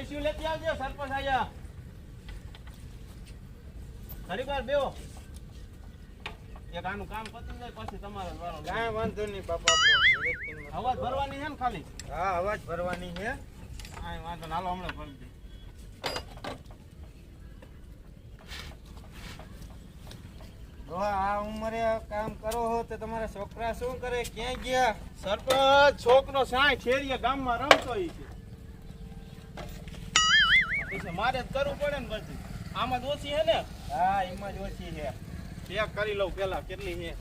ખુલેશી લેતી આવજો સરપંચ આયા. ઘડીક વાર બેહો. એક આનું કામ પતી જાય પછી તમારો વારો કાંઈ વાંધો નહીં બાપા અવાજ ભરવાની છે ને ખાલી? હા અવાજ ભરવાની છે. કાંઈ વાંધો ના હાલો હમણાં ભરી દે. આ ઉંમરે કામ કરો હો તો તમારા છોકરા શું કરે ક્યાં ગયા? સરપંચ? છોકરો સાંઈ છેરીએ ગામમાં રમતો છે. મારે જ કરવું પડે ને પછી આમાં જ ઓછી હે ને? હા એમાં જ ઓછી છે ચેક કરી લઉં પેલા કેટલી હે.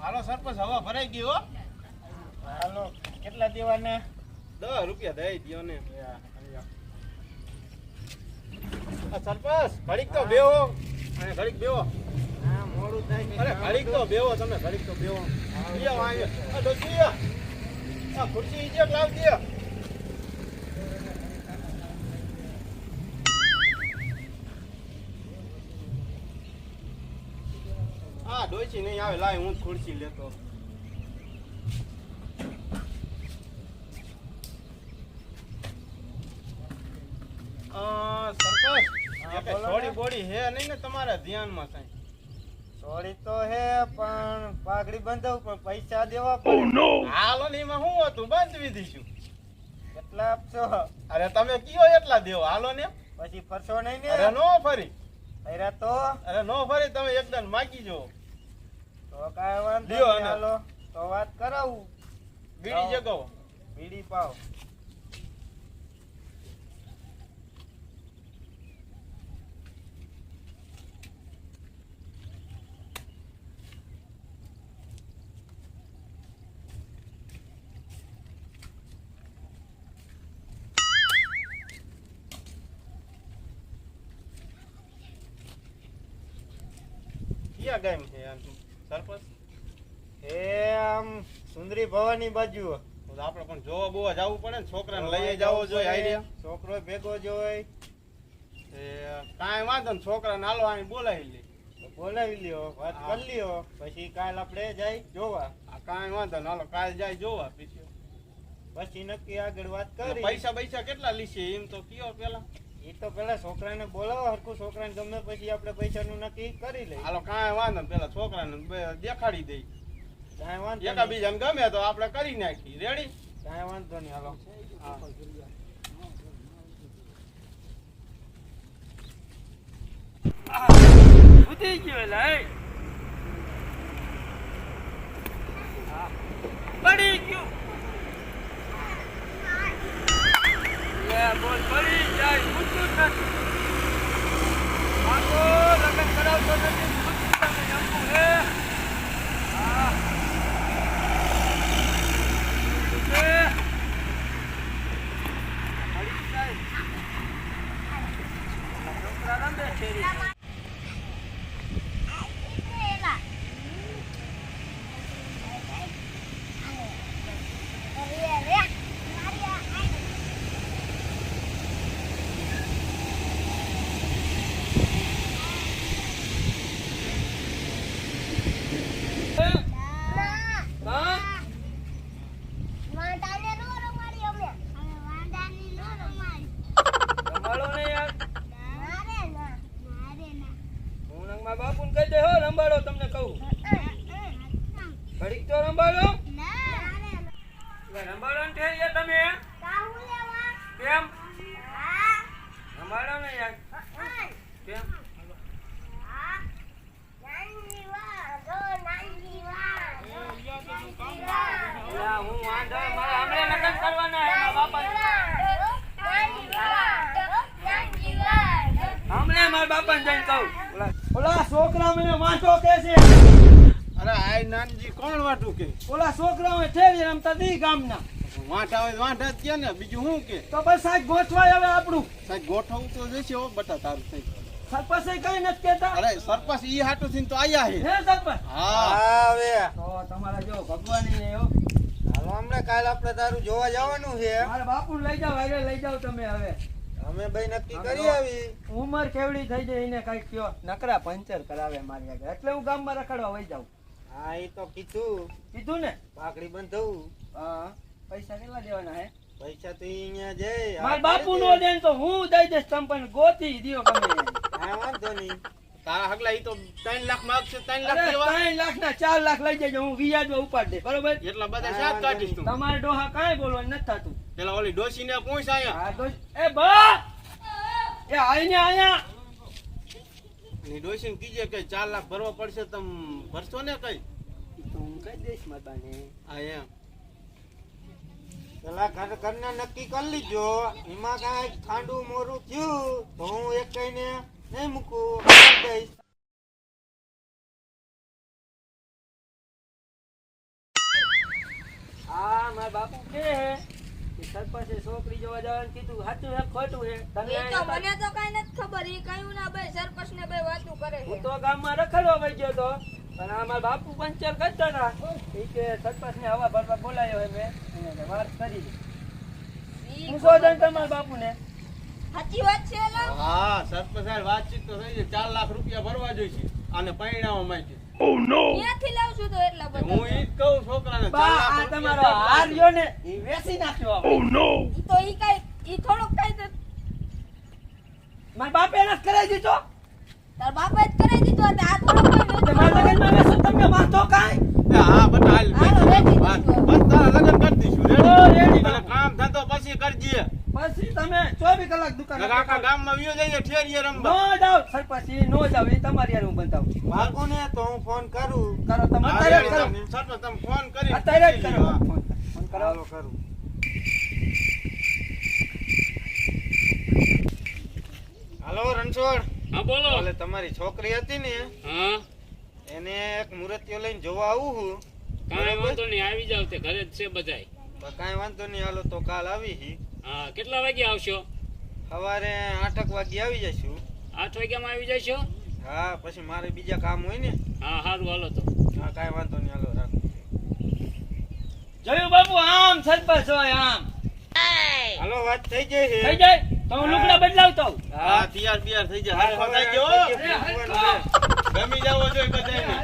હાલો સરપંચ હવા ભરાઈ ગઈ હો. હાલો કેટલા દેવાના? દસ રૂપિયા દઈ દ્યો ને. સરપંચ, ઘડીક તો બેહો. અને ઘડીક બેહો. અરે ઘડીક તો બેહો તમે, ઘડીક તો બેહો. ખુરશી ઈજે લાવ દે હા. ડોસી નહીં આવે, લાય હું ખુરશી લેતો અ, સરપંચ થોડી બોડી હે નહીં ને તમારા ધ્યાનમાં સાહેબ છોડી તો હે પણ પાઘડી બંધાવું પણ પૈસા દેવા પડે. હાલો ને એમાં હું હતું? બાંધવી દઈશું કેટલા આપશો અરે તમે કયો એટલા દેવો? હાલો ને. પછી ફરશો નહીં ને? અરે નો ફરી. ફર્યા તો? અરે નો ફરી તમે એકદમ માગી જો તો કાય વાંધો હાલો. તો વાત કરાવું. બીડી. જગાવો. બીડી પાવ. ક્યાં ગામ છે સરપંચ? એ આમ સુંદરી ભવાની બાજુ. આપણે પણ જોવા બોવા જવું પડે ને છોકરાને લઈ જવો જોઈએ આઈડિયા છોકરો ભેગો જોઈ એ કાંઈ વાંધો ને છોકરાને હાલો આની બોલાવી લે. બોલાવી લ્યો વાત કરી લ્યો. પછી કાલ આપણે જાય જોવા. આ કાંઈ વાંધો ને હાલો કાલ જાય જોવા પછી. પછી નક્કી આગળ વાત કરી. પૈસા પૈસા કેટલા લીશે એમ તો કયો પેલા? એ તો પેલા છોકરાને બોલાવો હરખું છોકરાને ગમે પછી આપણે પૈસાનું નક્કી કરી લઈએ. હાલો કાંઈ વાંધો પેલા છોકરાને દેખાડી દઈ. કાંઈ વાંધો એકા બીજાને ગમે તો આપણે કરી નાખી રેડી કાંઈ વાંધો નહીં હાલો. ઉતી ગયો લઈ પડી ગયું. બોલ પડી જાય મૂકતું જ નથી આખો લગ્ન કરાવતો નથી મૂકતું તમે જમવું હે હા ઉઠે. પડી જાય છોકરા રમે છે હા રમાડો ને યાર હું નંગમાં બાપુને કહી દે હો રંબાડો તમને કહું ઘડીક તો રંબાડો એટલે રંબાડો ને ઠેરીએ તમે કેમ રંબાડો ને યાર કેમ અલા, હું વાંધો મારે હમણાં લગ્ન કરવાના હે મારા બાપાને. મારા જઈને કહું. ઓલા- છોકરા મને વાંચો કે છે? અરે આય નાનજી કોણ વાટું કે? ઓલા છોકરા અમે ઠેરી રમતા દી ગામના. વાંટા હોય વાંટા જ કે ને? બીજું શું કે? તો બસ સાહેબ ગોઠવાય હવે આપણું. સાહેબ ગોઠવું તો જશે હો બટા તારું થઈ સરપંચ કઈ નથી કેતા અરે સરપંચ ઈ હાટું થઈને તો આયા હે હે સરપંચ? હા. આવે તો તમારા જો ભગવાન ઈ એવો. હાલો હમણાં કાલ આપણે તારું જોવા જવાનું છે. મારા બાપુ લઈ જાવ આગળ લઈ જાઓ તમે હવે. અમે ભાઈ નક્કી કરી આવી. ઉંમર કેવડી થઈ જાય એને કઈ કયો. નકરા પંચર કરાવે મારી આગળ. એટલે હું ગામમાં રખડવા વહી જાઉં. હા એ તો કીધું. કીધું ને? પાકડી બંધવું. હા. પૈસા કેટલા દેવાના હે? પૈસા તો અહીંયા જાય મારા બાપુ નો દે તો હું દઈ દઈશ તમે પણ ગોતી દિયો ગમે હા વાંધો નહીં. તારા હગલા ઈ તો ત્રણ લાખ માગશે ત્રણ લાખ દેવા. ત્રણ લાખ ના ચાર લાખ લઈ જજો હું વ્યાજમાં ઉપાડ દે બરોબર? એટલા બધા કાઢીશ તમારે ડોહા કઈ બોલવાનું નથી થતું. પેલા ઓલી ડોસી ને પૂછ આયા એ બા! એ આઈને આયા ની ડોસી ને કીજે કે ચાર લાખ ભરવા પડશે તમ ભરશો ને કઈ? તો હું કહી દઈશ મારા બાને. હા એમ. પેલા ઘર ઘરના નક્કી કરી લીજો. એમાં કાંઈ ખાંડું મોરું થયું તો હું એક કઈને નહીં મૂકું. દઈશ. આ મારા બાપુ કે સરપંચે છોકરી જોવા જવાનું કીધું. સાચું હે ખોટું હે તમે તો મને તો કઈ નથી ખબર. એ કયું ના ભાઈ સરપંચ ને ભાઈ વાતું કરે હું તો ગામમાં રખડવા વઈ ગયો તો પણ આ મારા બાપુ પંચર કરતા હતા. એ કે સરપંચ ને હવા ભરવા બોલાયો હે મેં વાત કરી ઈ હું શું જાણ તમારા બાપુને. સાચી વાત છે હા સરપંચ વાતચીત તો થઈ છે ચાર લાખ રૂપિયા ભરવા જોઈશે. અને પરિણામો પરિણામ માટે ક્યાંથી લાવશું તો એટલા હું ઈ કહું છોકરાને બા આ તમારો હાર રહ્યો ને એ વેચી નાખ્યો આપણે. ઈ તો ઈ કઈ ઈ થોડુંક કઈ તો બાપે એને કરાઈ દીધો? તાર બાપે જ કરાઈ દીધો હતું આ થોડુંક કઈ તે મારા તમને વાંધો કાંઈ? હા હાલ બસ. તારા લગ્ન કરી રેડી. બાપુ. કામ ધંધો પછી કરજે. પછી તમે ચોવીસ કલાક દુકાન આખા ગામમાં વિયો જઈએ ઠેરીએ નો જાવ સરપંચ ઈ નો જાવ એ તમારી યાર હું બંધાવું. ને તો હું ફોન કરું. કરો તમે અત્યારે જ કરો. સરપંચ તમે ફોન કરી અત્યારે જ કરો. ફોન કરો. કરું. હાલો રણછોડ. હા બોલો. એટલે તમારી છોકરી હતી ને હા. એને એક મૂર્તિઓ લઈને જોવા આવું હું. કાંઈ વાંધો નહીં આવી જાવ તે ઘરે જ છે બધાય. કાંઈ વાંધો નહીં હાલો તો કાલ આવી હી. હા કેટલા વાગે આવશો? સવારે આઠક વાગે આવી જઈશું. આઠ વાગ્યામાં આવી જશો? હા પછી મારે બીજા કામ હોય ને. હા સારું હાલો તો. હા કાંઈ વાંધો નહીં હાલો રાખો. જોયું બાપુ આમ સરપંચ હોય આમ. હાલો વાત થઈ જાય છે. થઈ જાય? તો હું લુગડા બદલાવતો. હા તૈયાર બિયાર થઈ જાય. હાથ હવે ગયો. ગમી જાવો જોઈએ બધાયને.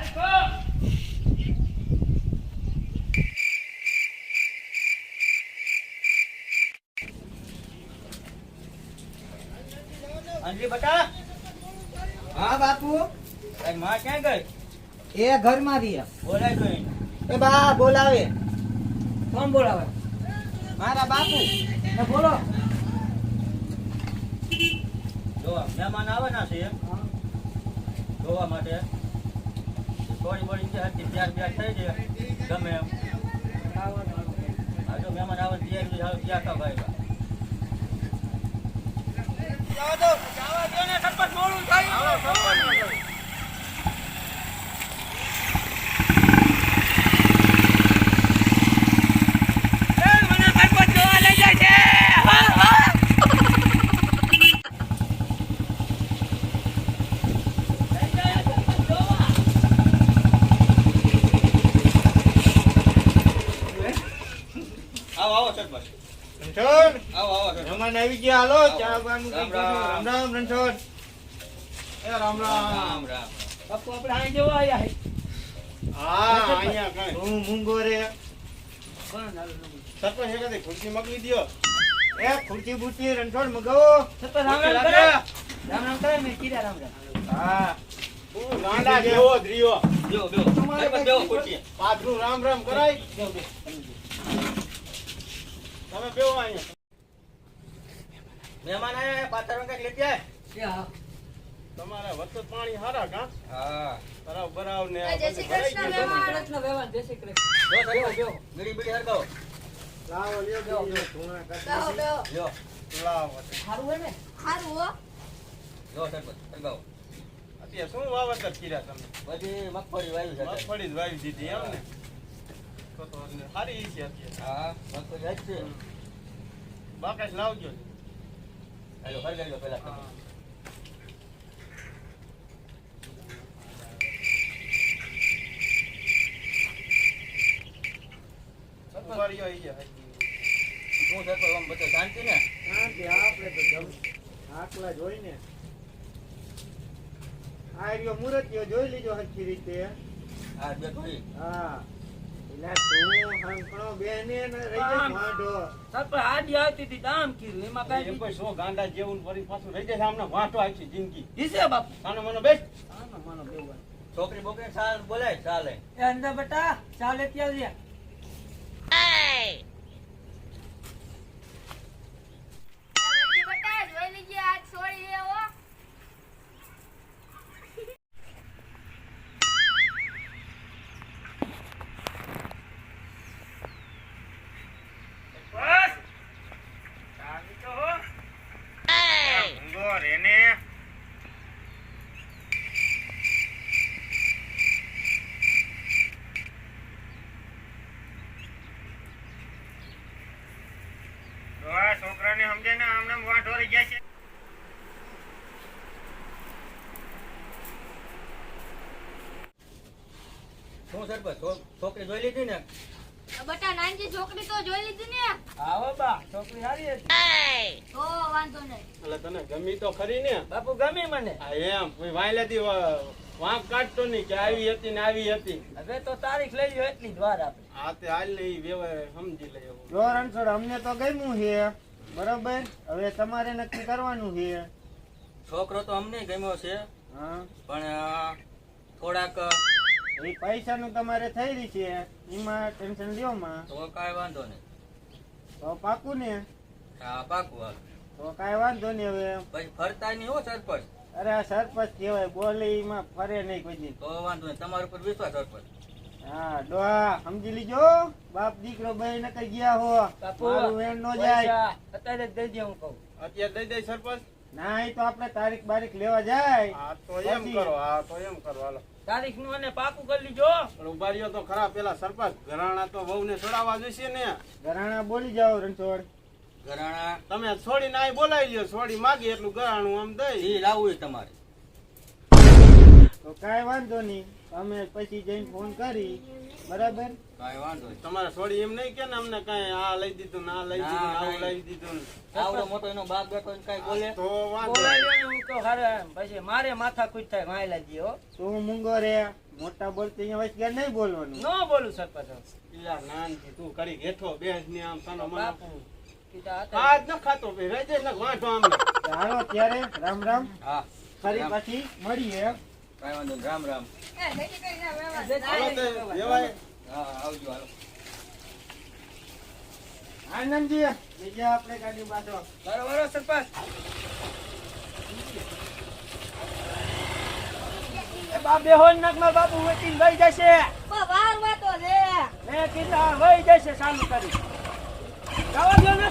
અંજલી બટા. હા બાપુ. તારી માં ક્યાં ગઈ? એ ઘરમાં રહ્યા બોલાય કોઈ એ બા બોલાવે. કોણ બોલાવે? મારા બાપુ. એ બોલો. જોવા મહેમાન આવવાના છે. જોવા માટે. થોડી બોડી છે હજી ત્યાર બ્યાર થઈ છે. ગમે એમ. હા જો મહેમાન આવે ત્યાં તૈયાર તૈયાર થાવ ભાઈ સરપંચ મોડું થાય મને સરપંચ જોવા લઈ જાય છે હા હા આવો આવો સરપંચ રણછોડ આવો આવો મહેમાન આવી ગયા હાલો. ચા બાનું રામ રામ. રામ રામ રણછોડ એ રામ રામ. રામ રામ બાપુ આપણે અહીં જોવા આયા હે. હા અહીંયા કઈ. હું મૂંગો રે. સરપંચ કદી ખુરશી મગલી દ્યો. એ ખુરશી બુટી રણછોડ મગાવો. સરપંચ રામ રામ કરે રામ રામ કરે મેં કીધા રામ રામ. હા. હું ગાંડા જેવો દ્રિયો જો બેહો તમારે કઈ બેહો પાછું રામ રામ કરાય. જો બેહો તમે અહીંયા. મહેમાન આયા કંઈક લેતી આય. તમારા વરસાદ પાણી હારા કા? હા. તરાવ બરાવ ને જય શ્રી જો બીડી લાવો લ્યો. ધૂણા લ્યો લાવો હો. સરપંચ અત્યારે શું વાવતર કર્યા તમે? બધી મગફળી વાવી છે મગફળી જ વાવી દીધી એમ ને? તો તો સારી છે અત્યારે. હા મગફળી જ છે. બાકાશ લાવજો હાલો હરગાવી લો પહેલા તમે. ઊભા રહ્યો ઈ હજી. શું સરપંચ આમ બધું શાંતિ ને શાંતિ આપણે તો જમ આટલા જોઈને આ રહ્યો મૂર્તિઓ જોઈ લીજો હરખી રીતે હા બે હા છોકરી બોકરી બોલે બોલાય ચાલે. એ બેટા ચાલે ત્યાં ઊંઘો રે ને તો આ છોકરાને સમજે ને આમને આમ વાંઢો રહી જાય છે શું સરપંચ છો- છોકરી જોઈ લીધી ને બટા છોકરી તો જોઈ લીધી ને. આવો બા છોકરી હારી હતી તો વાંધો નહીં. એટલે તને ગમી તો ખરી ને? બાપુ ગમી મને. હા એમ. કોઈ વાયલેતી વાંક કાઢતો નહીં કે આવી હતી ને આવી હતી. હવે તો તારીખ લઈ લ્યો એટલી જ વાર આપે આ તે હાલ લઈ વ્યવહાર સમજી લે એવું. જો રણછોડ અમને તો ગમ્યું છે. બરોબર? હવે તમારે નક્કી કરવાનું છે. છોકરો તો અમને ગમ્યો છે. હા. પણ થોડાક એ પૈસાનું તમારે થઈ રહી છે એમાં ટેન્શન લ્યો માં. તો કાઈ વાંધો નહીં. તો પાકું ને. હા પાકું હાલ. તો કાઈ વાંધો નહીં હવે. પછી ફરતા નહીં હો સરપંચ? અરે આ સરપંચ કહેવાય બોલે એમાં ફરે નહીં કોઈ તો વાંધો નહીં. તમારા ઉપર વિશ્વાસ સરપંચ હા ડોહા સમજી લીજો બાપ દીકરો બે ને કઈ ગયા હો. તારું વેણ નો જાય. અત્યારે જ દઈ દે હું કહું. અત્યારે દઈ દે સરપંચ. ના એ તો આપણે તારીખ બારીખ લેવા જાય. હા તો એમ કરો હા તો એમ કરો. હાલો. તારીખનું અને પાકું કરી લીજો. પણ ઊભા તો ખરા પેલા સરપંચ. ઘરાણા તો વહુ ને છોડાવવા જોઈશે ને. ઘરાણા બોલી જાઓ રણછોડ. ઘરાણા. તમે છોડી ના બોલાવી લ્યો છોડી માગી એટલું ઘરાણું આમ દઈ. એ લાવવું તમારે. તો કાંઈ વાંધો નહીં. અમે પછી જઈને ફોન કરી. બરાબર? તમારે છોડી એમ નહીં કે ને અમને કઈ આ લઈ દીધું ને લઈ દીધું આવું લઈ દીધું ને. આવડો મોટો એનો બાપ બેઠો ને કાંઈ બોલે? તો. હું તો હારે પછી મારે માથા ખુશ થાય માયલા જી હો. તું મૂંગો રે. મોટા બોલતી અહીંયા નહીં બોલવાનું. ન બોલું સરપંચ યાર નાનથી તું કરી હેઠો બેસ ને આમ તને મને આજ ન ખાતો ભાઈ રહી જઈશ ને હાલો ત્યારે રામ રામ. હા ફરી રામ. પાછી મળીએ. કાંઈ વાંધો નહીં રામ રામ. એ લેતી કઈ ના વ્યવહાર હાલો તે વ્યવહાર હા આવજો હાલો. આનંદજી બીજા આપણે ગાડી બાંધો. બરોબર સરપંચ. એ બા બેહો બાપુ વેચીને વહી જશે. વાર વાતો છે મેં કીધું વહી જશે ચાલુ કરી. જવા દો ને